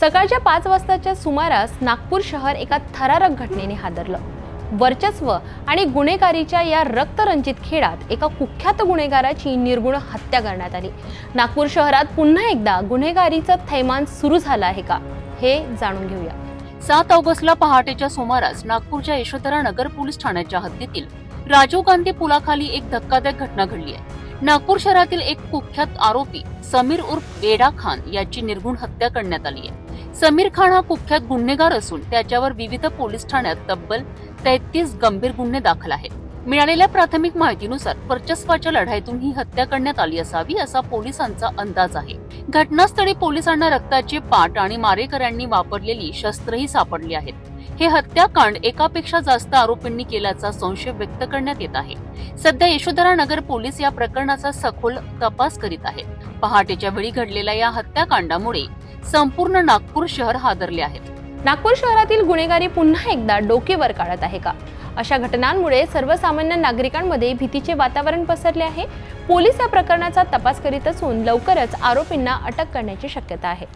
सकाळच्या पाच वाजताच्या सुमारास नागपूर शहर एका थरारक घटनेने हादरलं. वर्चस्व आणि गुन्हेगारीच्या या रक्तरंजित खेळात एका कुख्यात गुन्हेगाराची निर्गुण हत्या करण्यात आली. नागपूर शहरात पुन्हा एकदा गुन्हेगारीचं थैमान सुरू झालं आहे का हे जाणून घेऊया. सात ऑगस्टला पहाटेच्या सुमारास नागपूरच्या यशोधरा नगर पोलीस ठाण्याच्या हद्दीतील राजीव गांधी पुलाखाली एक धक्कादायक घटना घडली आहे. नागपूर शहरातील एक कुख्यात आरोपी समीर उर्फ वेडा खान याची निर्गुण हत्या करण्यात आली आहे. समीर खान हा कुख्यात गुन्हेगार असून त्याच्यावर विविध पोलीस ठाण्यात तब्बल तेहतीस गंभीर गुन्हे दाखल आहेत. मिळालेल्या प्राथमिक माहितीनुसार वर्चस्वाच्या लढाईतून ही हत्या करण्यात आली असावी असा पोलिसांचा अंदाज आहे. घटनास्थळी पोलिसांना रक्ताचे पाट आणि मारेकऱ्यांनी वापरलेली शस्त्रही सापडली आहेत. हे हत्याकांड एकापेक्षा जास्त आरोपींनी केल्याचा संशय व्यक्त करण्यात येत आहे. सध्या यशोधरा नगर पोलीस या प्रकरणाचा सखोल तपास करीत आहेत. पहाटेच्या वेळी घडलेल्या या हत्याकांडामुळे संपूर्ण नागपूर शहर हादरले आहेत. नागपूर शहरातील गुन्हेगारी पुन्हा एकदा डोकेवर काढत आहे का? अशा घटनांमुळे सर्वसामान्य नागरिकांमध्ये भीतीचे वातावरण पसरले आहे. पोलीस या प्रकरणाचा तपास करीत असून लवकरच आरोपींना अटक करण्याची शक्यता आहे.